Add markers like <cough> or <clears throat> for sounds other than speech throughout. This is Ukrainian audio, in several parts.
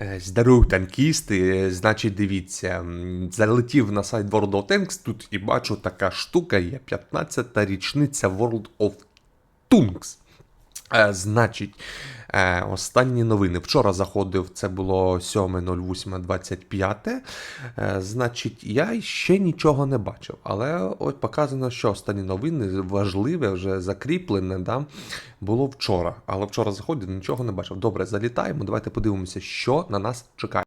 Е, Здоров, танкісти. Е, Значить, дивіться, залетів на сайт World of Tanks тут і бачу така штука є 15-та річниця World of Tanks. Е, Значить, е, останні новини. Вчора заходив, це було 7.08.25. Е, Значить, я ще нічого не бачив. Але от показано, що останні новини важливе, вже закріплене, да, було вчора. Але вчора заходив, нічого не бачив. Добре, залітаємо. Давайте подивимося, що на нас чекає.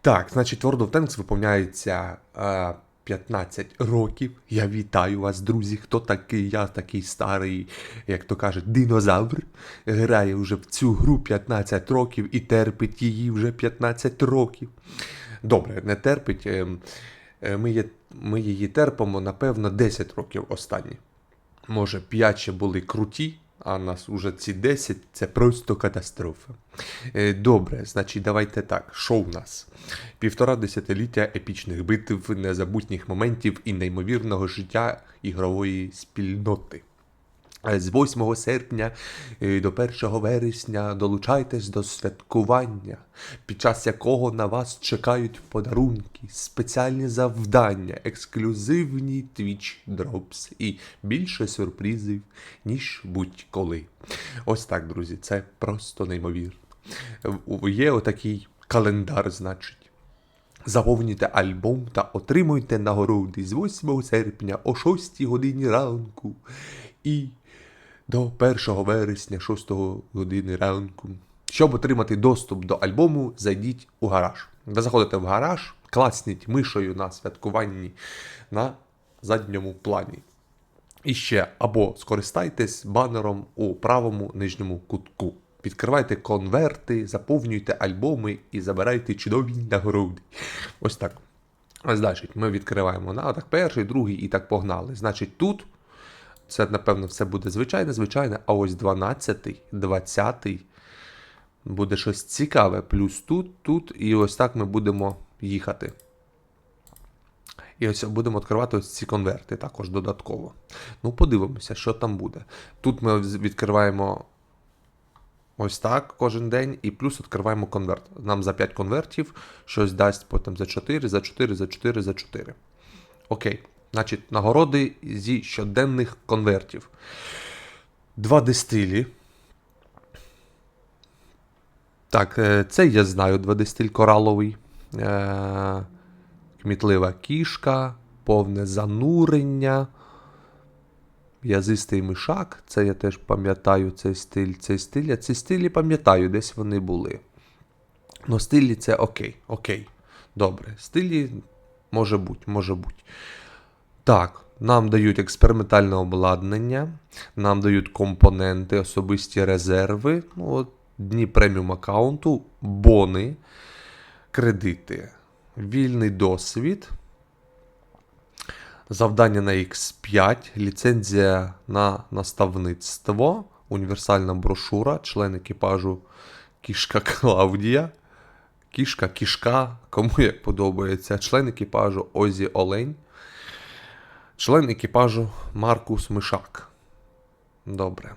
Так, значить, World of Tanks виповняється е, 15 років. Я вітаю вас, друзі. Хто такий? Я такий старий, як то кажуть, динозавр. Грає вже в цю гру 15 років і терпить її вже 15 років. Добре, не терпить. е, е, Ми, є, ми її терпимо, напевно, 10 років останні. Може, 5 ще були круті, а нас уже ці 10 це просто катастрофа. Е, Добре, значить, давайте так. Що в нас? Півтора десятиліття епічних битв, незабутніх моментів і неймовірного життя ігрової спільноти. Е, З 8 серпня е, до 1 вересня долучайтесь до святкування, під час якого на вас чекають подарунки, спеціальні завдання, ексклюзивні Twitch Drops і більше сюрпризів, ніж будь-коли. Ось так, друзі, це просто неймовірно. Є отакий календар, значить. Заповнюйте альбом та отримуйте нагороди з 8 серпня о 6 годині ранку і до 1 вересня 6 години ранку. Щоб отримати доступ до альбому, зайдіть у гараж. Ви заходите в гараж, класніть мишою на святкуванні на задньому плані. І ще або скористайтесь банером у правому нижньому кутку. Відкривайте конверти, заповнюйте альбоми і забирайте чудові нагороди. Ось так. Значить, ми відкриваємо на так, перший, другий і так погнали. Значить, тут це, напевно, все буде звичайне, звичайне, а ось 12, 20 буде щось цікаве. Плюс тут, тут, і ось так ми будемо їхати. І ось будемо відкривати ось ці конверти також додатково. Ну, подивимося, що там буде. Тут ми відкриваємо ось так кожен день, і плюс відкриваємо конверт. Нам за 5 конвертів щось дасть потім за 4, за 4, за 4, за 4. Окей. Значить, нагороди зі щоденних конвертів. Два дистилі. Так, е, це я знаю, 2D-стиль кораловий. Е, Кмітлива кішка, повне занурення. Язистий мишак. Це я теж пам'ятаю цей стиль. Цей стиль. Я ці стилі пам'ятаю, десь вони були. Ну, стилі це окей. Окей. Добре. Стилі може бути, може бути. Так, нам дають експериментальне обладнання, нам дають компоненти, особисті резерви, ну, от, дні преміум аккаунту, бони, кредити, вільний досвід, завдання на X5, ліцензія на наставництво, універсальна брошура, член екіпажу Кішка Клавдія. Кішка, кішка, кому як подобається, член екіпажу Озі Олень. Член екіпажу Маркус Мишак. Добре.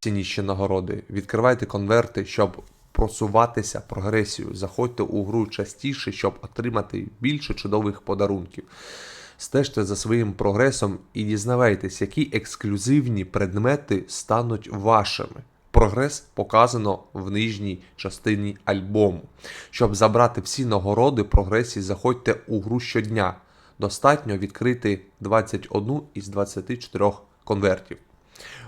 Цінніші нагороди. Відкривайте конверти, щоб просуватися прогресію. Заходьте у гру частіше, щоб отримати більше чудових подарунків. Стежте за своїм прогресом і дізнавайтесь, які ексклюзивні предмети стануть вашими. Прогрес показано в нижній частині альбому. Щоб забрати всі нагороди прогресії, заходьте у гру щодня. Достатньо відкрити 21 із 24 конвертів.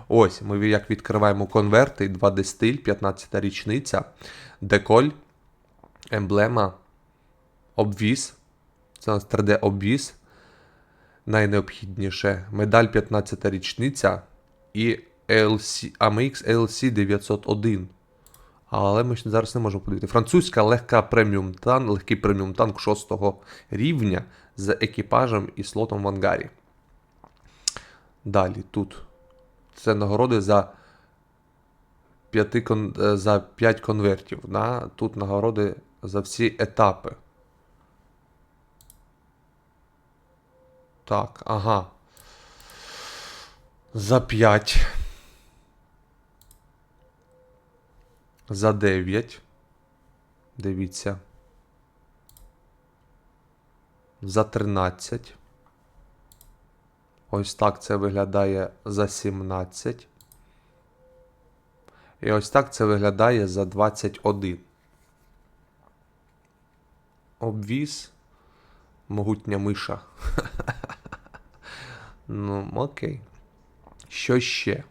Ось, ми як відкриваємо конверти, 2D стиль, 15 річниця, деколь, емблема, обвіз. Це у нас 3D обвіз. Найнеобхідніше медаль 15 річниця і LC, AMX LC 901. Але ми ще зараз не можемо подивити. Французька легка преміум танк, легкий преміум танк 6 рівня з екіпажем і слотом в ангарі. Далі тут. Це нагороди за 5, кон... е, за 5 конвертів. Да? Тут нагороди за всі етапи. Так, ага. За 5. За 9. Дивіться. За 13. Ось так це виглядає за 17. І ось так це виглядає за 21. Обвіз. Могутня миша. <laughs> ну, окей. Що ще?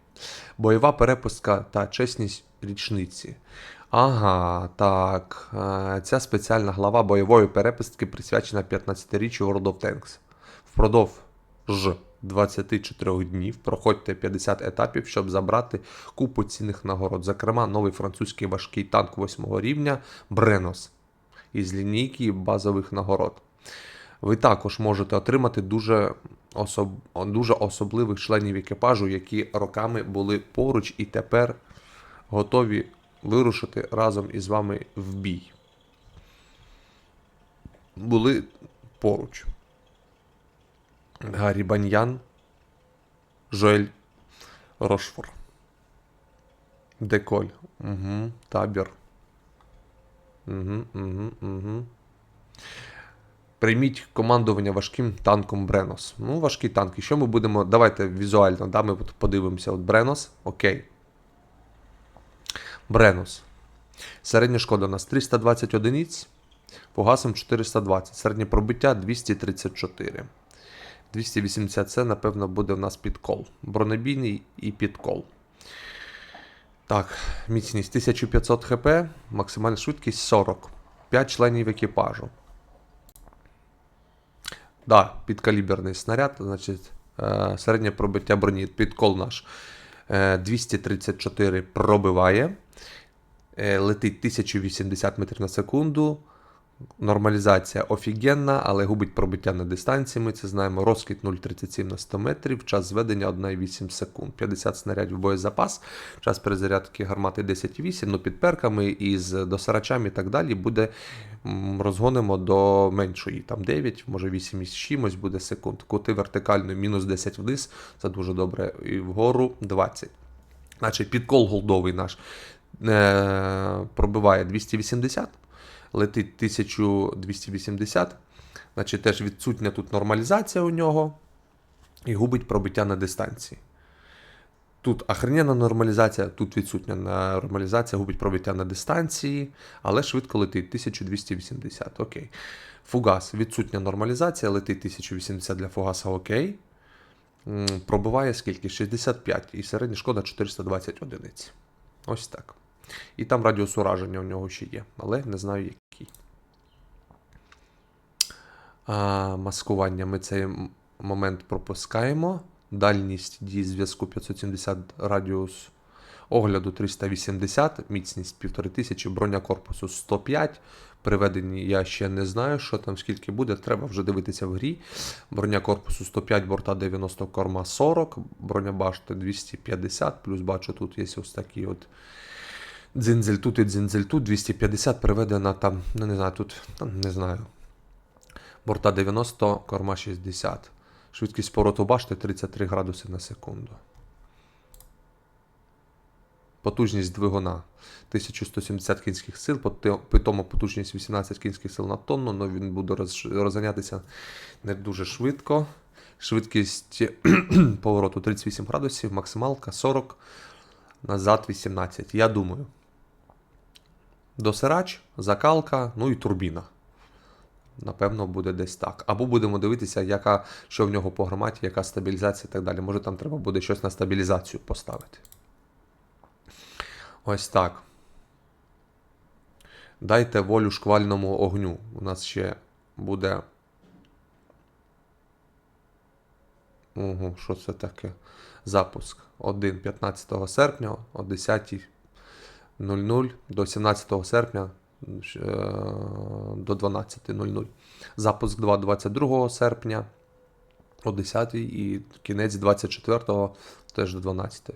Бойова перепустка та чесність річниці. Ага, так. Е, Ця спеціальна глава бойової перепустки присвячена 15-річчю World of Tanks. Впродовж 24 днів проходьте 50 етапів, щоб забрати купу цінних нагород. Зокрема, новий французький важкий танк 8 рівня Бренос із лінійки базових нагород. Ви також можете отримати дуже, особ... дуже особливих членів екіпажу, які роками були поруч і тепер готові вирушити разом із вами в бій. Були поруч. Гаррі Баньян, Жоель Рошфор. Деколь. Угу. Табір. Угу, угу, угу. Прийміть командування важким танком Бренос. Ну, важкий танк. І що ми будемо. Давайте візуально, да, ми подивимося. От Бренос. Окей. Бренос. Середня шкода у нас 320 одиниць. По гасам 420. Середнє пробиття 234. 280 це, напевно, буде у нас підкол. Бронебійний і підкол. Так, міцність 1500 хп, максимальна швидкість 40. 5 членів екіпажу. Да, підкаліберний снаряд, значить, е, середнє пробиття броні, підкол наш е, 234 пробиває. Е, летить 1080 метрів на секунду. Нормалізація офігенна, але губить пробиття на дистанції. Ми це знаємо. Розкид 0,37 на 100 метрів, час зведення 1,8 секунд. 50 снарядів в боєзапас, час перезарядки гармати 10,8. Ну, під перками і з досарачами і так далі буде розгонимо до меншої. Там 9, може 8 із чимось буде секунд. Кути вертикально мінус 10 вниз, це дуже добре. І вгору 20. Значить, підкол голдовий наш пробиває 280 летить 1280, значить теж відсутня тут нормалізація у нього і губить пробиття на дистанції. Тут охрененна нормалізація, тут відсутня нормалізація, губить пробиття на дистанції, але швидко летить 1280. Окей. Фугас, відсутня нормалізація, летить 1080 для фугаса, окей. Пробиває скільки? 65 і середня шкода 420 одиниць. Ось так. І там радіус ураження у нього ще є, але не знаю який. А, маскування ми цей момент пропускаємо. Дальність дії зв'язку 570 радіус огляду 380, міцність 1500, броня корпусу 105. Приведені я ще не знаю, що там скільки буде, треба вже дивитися в грі. Броня корпусу 105, борта 90, корма 40, броня башти 250, плюс бачу, тут є ось такі от дзинзель тут і дзинзель тут, 250 приведена там, ну не знаю, тут, там, не знаю. Борта 90, корма 60. Швидкість повороту башти 33 градуси на секунду. Потужність двигуна 1170 кінських сил, питома потужність 18 кінських сил на тонну, але він буде розганятися не дуже швидко. Швидкість <clears throat> повороту 38 градусів, максималка 40, назад 18. Я думаю. Досирач, закалка, ну і турбіна. Напевно, буде десь так. Або будемо дивитися, яка, що в нього по гарматі, яка стабілізація і так далі. Може там треба буде щось на стабілізацію поставити. Ось так. Дайте волю шквальному огню. У нас ще буде. Ого, що це таке? Запуск 1 15 серпня о 10.00 до 17 серпня е, до 12.00. Запуск 2 22 серпня о 10 і кінець 24 теж до 12.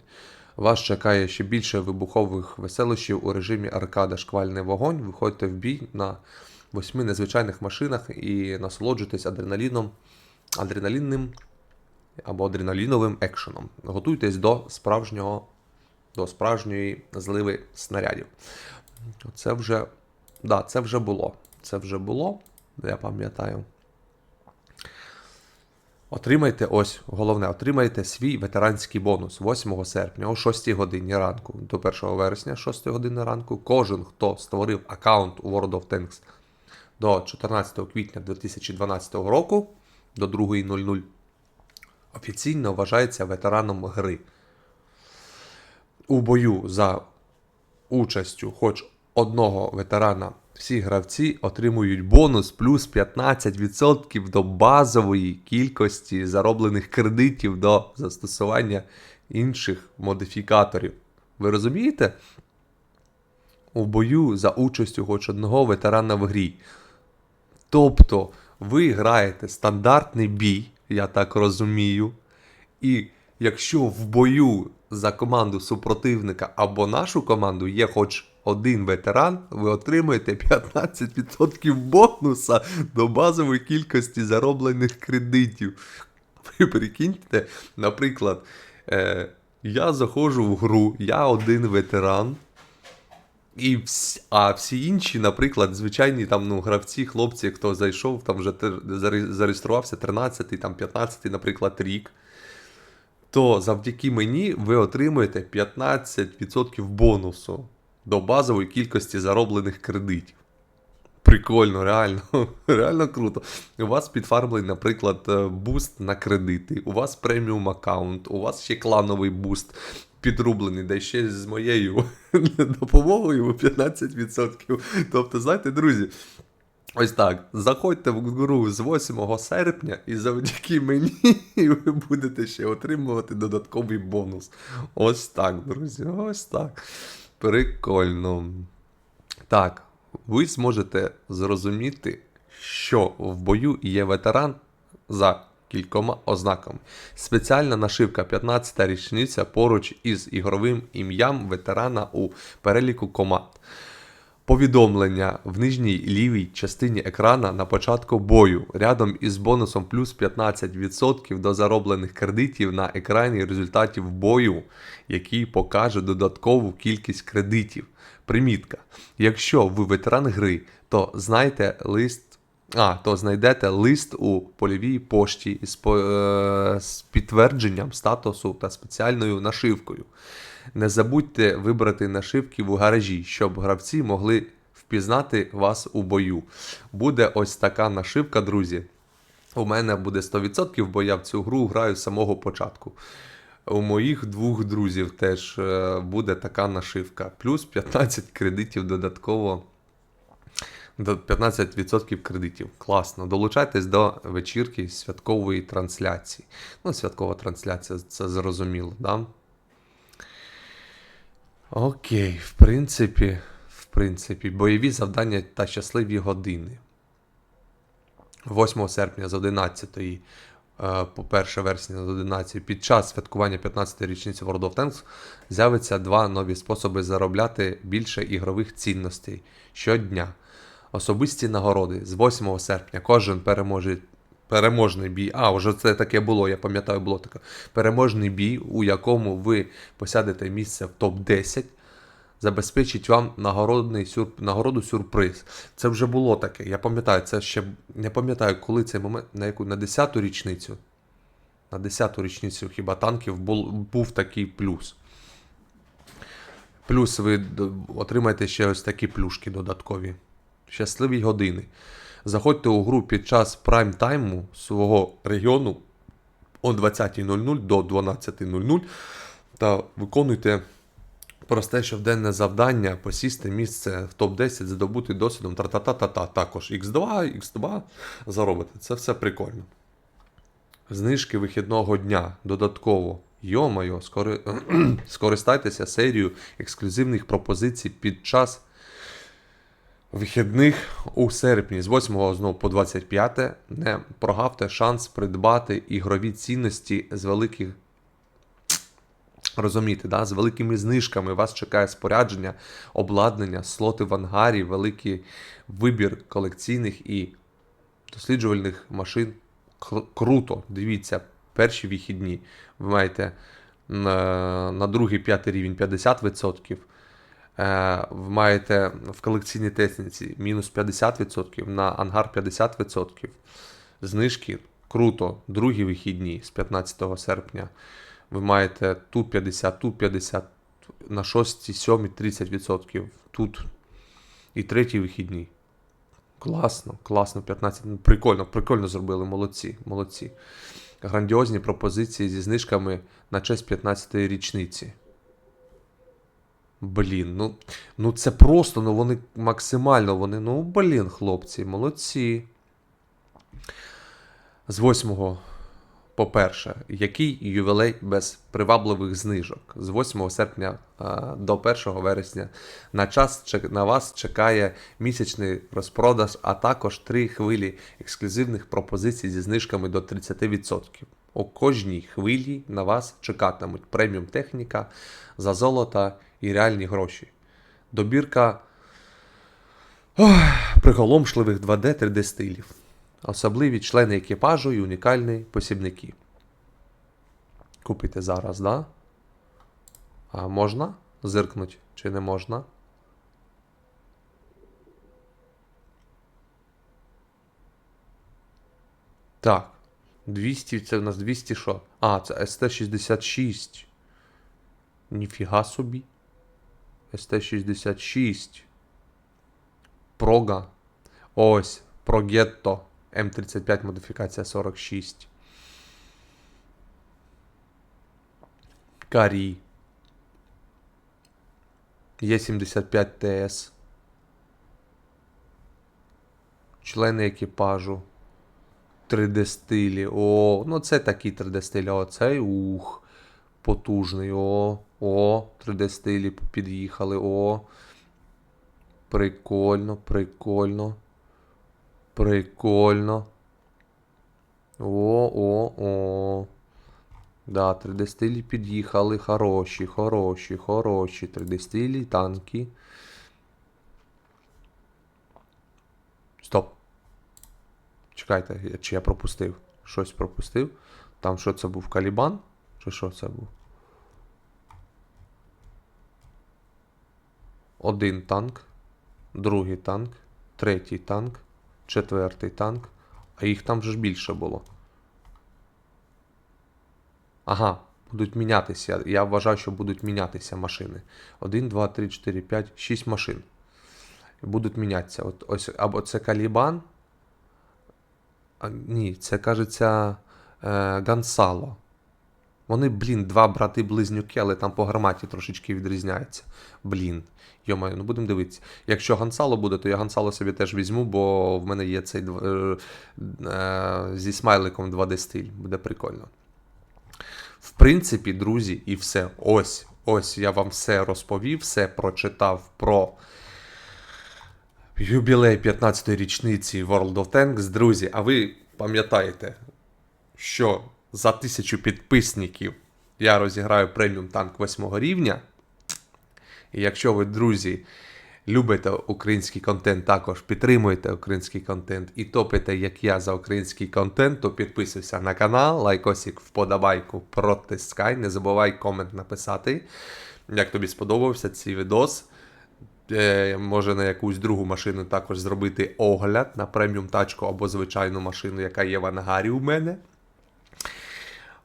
Вас чекає ще більше вибухових веселощів у режимі аркада шквальний вогонь. Виходьте в бій на восьми незвичайних машинах і насолоджуйтесь адреналіном, адреналінним або адреналіновим екшеном. Готуйтесь до справжнього до справжньої зливи снарядів. Це вже, да, це вже було. Це вже було, я пам'ятаю. Отримайте ось головне, отримайте свій ветеранський бонус 8 серпня о 6 годині ранку до 1 вересня 6 години ранку. Кожен, хто створив аккаунт у World of Tanks до 14 квітня 2012 року до 2.00 офіційно вважається ветераном гри. У бою за участю хоч одного ветерана всі гравці отримують бонус плюс 15% до базової кількості зароблених кредитів до застосування інших модифікаторів. Ви розумієте? У бою за участю хоч одного ветерана в грі. Тобто ви граєте стандартний бій, я так розумію. І якщо в бою за команду супротивника або нашу команду є хоч один ветеран, ви отримуєте 15% бонуса до базової кількості зароблених кредитів. Ви прикиньте, наприклад, е, я заходжу в гру, я один ветеран. І всі, а всі інші, наприклад, звичайні там ну, гравці, хлопці, хто зайшов, там вже зареєструвався 13, там 15-й, наприклад, рік. То завдяки мені ви отримуєте 15% бонусу до базової кількості зароблених кредитів. Прикольно, реально, <laughs> реально круто. У вас підфармлений, наприклад, е, буст на кредити, у вас преміум аккаунт, у вас ще клановий буст підрублений, де ще з моєю <laughs> допомогою 15%. Тобто, знаєте, друзі, ось так. Заходьте в гру з 8 серпня, і завдяки мені <laughs> ви будете ще отримувати додатковий бонус. Ось так, друзі, ось так. Прикольно. Так, ви зможете зрозуміти, що в бою є ветеран за кількома ознаками. Спеціальна нашивка 15-та річниця поруч із ігровим ім'ям ветерана у переліку команд. Повідомлення в нижній лівій частині екрана на початку бою рядом із бонусом плюс 15% до зароблених кредитів на екрані результатів бою, який покаже додаткову кількість кредитів. Примітка. Якщо ви ветеран гри, то знайте лист. А, то знайдете лист у польовій пошті з, по- е, з підтвердженням статусу та спеціальною нашивкою. Не забудьте вибрати нашивки в гаражі, щоб гравці могли впізнати вас у бою. Буде ось така нашивка, друзі. У мене буде 100%, бо я в цю гру граю з самого початку. У моїх двох друзів теж е, буде така нашивка. Плюс 15 кредитів додатково. До 15% кредитів. Класно. Долучайтесь до вечірки святкової трансляції. Ну, святкова трансляція, це зрозуміло, да? Окей, в принципі, в принципі, бойові завдання та щасливі години. 8 серпня з 11 е, по 1 вересня з 11 під час святкування 15-ї річниці World of Tanks з'явиться два нові способи заробляти більше ігрових цінностей щодня. Особисті нагороди з 8 серпня кожен переможе, переможний бій. А, вже це таке було, я пам'ятаю, було таке. Переможний бій, у якому ви посядете місце в топ-10, забезпечить вам нагородний сюр... нагороду сюрприз. Це вже було таке. Я пам'ятаю, це ще не пам'ятаю, коли цей момент, на яку на 10-ту річницю. На 10-ту річницю хіба танків був, був такий плюс. Плюс ви отримаєте ще ось такі плюшки додаткові. Щасливі години. Заходьте у гру під час прайм-тайму свого регіону о 20.00 до 12.00 та виконуйте просте щоденне завдання посісти місце в топ-10, здобути досвідом та-та-та-та-та. Також X2, X2 заробити. Це все прикольно. Знижки вихідного дня додатково. Йо-моє, скори... <clears throat> скористайтеся серією ексклюзивних пропозицій під час вихідних у серпні з 8 знову по 25 не прогавте шанс придбати ігрові цінності з великих. Розумієте, да? з великими знижками вас чекає спорядження, обладнання, слоти в ангарі, великий вибір колекційних і досліджувальних машин. Кр- Круто, дивіться, перші вихідні. Ви маєте на, на другий п'ятий рівень 50%. Е, ви маєте в колекційній техніці мінус 50%, на ангар 50%. Знижки круто. Другі вихідні з 15 серпня. Ви маєте тут 50, тут 50, на 6, 7 30%. Тут і третій вихідні. Класно, класно, 15. ну, Прикольно, прикольно зробили, молодці, молодці. Грандіозні пропозиції зі знижками на честь 15-ї річниці. Блін, ну, ну це просто, ну вони максимально, вони, ну, блін, хлопці, молодці. З 8 по-перше, який ювілей без привабливих знижок? З 8 серпня до 1 вересня на час на вас чекає місячний розпродаж, а також три хвилі ексклюзивних пропозицій зі знижками до 30%. У кожній хвилі на вас чекатимуть преміум техніка за золото і реальні гроші. Добірка ох, приголомшливих 2D 3D стилів. Особливі члени екіпажу і унікальні посібники. Купити зараз, да? А можна зиркнуть чи не можна? Так. 200, це в нас 200 що? А, це СТ-66. Ніфіга собі. СТ-66. Прога. Ось. Прогетто. М35 модифікація 46. Карі. Є75 ТС. Члени екіпажу. 3D стилі. О, ну це такі 3D стилі. О, цей ух. Потужний. О, о, 3D стилі під'їхали. О. Прикольно, прикольно. Прикольно. О, о, о. Да, 3D стилі під'їхали. Хороші, хороші, хороші. 3D стилі, танки. Стоп. Чекайте, чи я пропустив? Щось пропустив? Там що це був Калібан? Чи що це був? Один танк, другий танк, третій танк, четвертий танк. А їх там же ж більше було. Ага, будуть мінятися. Я вважаю, що будуть мінятися машини. 1, 2, 3, 4, 5, 6 машин. Будуть мінятися. От ось або це Калібан. А, ні, це кажеться е, Гансало. Вони, блін, два брати-близнюки, але там по гарматі трошечки відрізняється. Блін. Йомаю, ну будемо дивитися. Якщо Гансало буде, то я Гансало собі теж візьму, бо в мене є цей е, е, зі смайликом 2D стиль. Буде прикольно. В принципі, друзі, і все. Ось, ось я вам все розповів, все прочитав про юбілей 15-ї річниці World of Tanks. Друзі, а ви пам'ятаєте, що за тисячу підписників я розіграю преміум танк 8 рівня. І якщо ви, друзі, любите український контент, також підтримуєте український контент і топите, як я, за український контент, то підписуйся на канал, лайкосик, вподобайку, протискай. Не забувай комент написати, як тобі сподобався цей відос. Е, може на якусь другу машину також зробити огляд на преміум тачку або звичайну машину, яка є в ангарі у мене.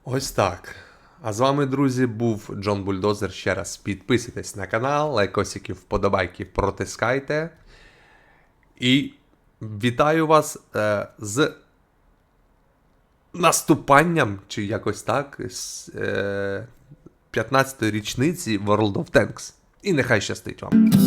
Ось так. А з вами, друзі, був Джон Бульдозер. Ще раз підписуйтесь на канал, лайкосики, вподобайки протискайте. І вітаю вас е, з наступанням, чи якось так, з е, 15-ї річниці World of Tanks. І нехай щастить вам.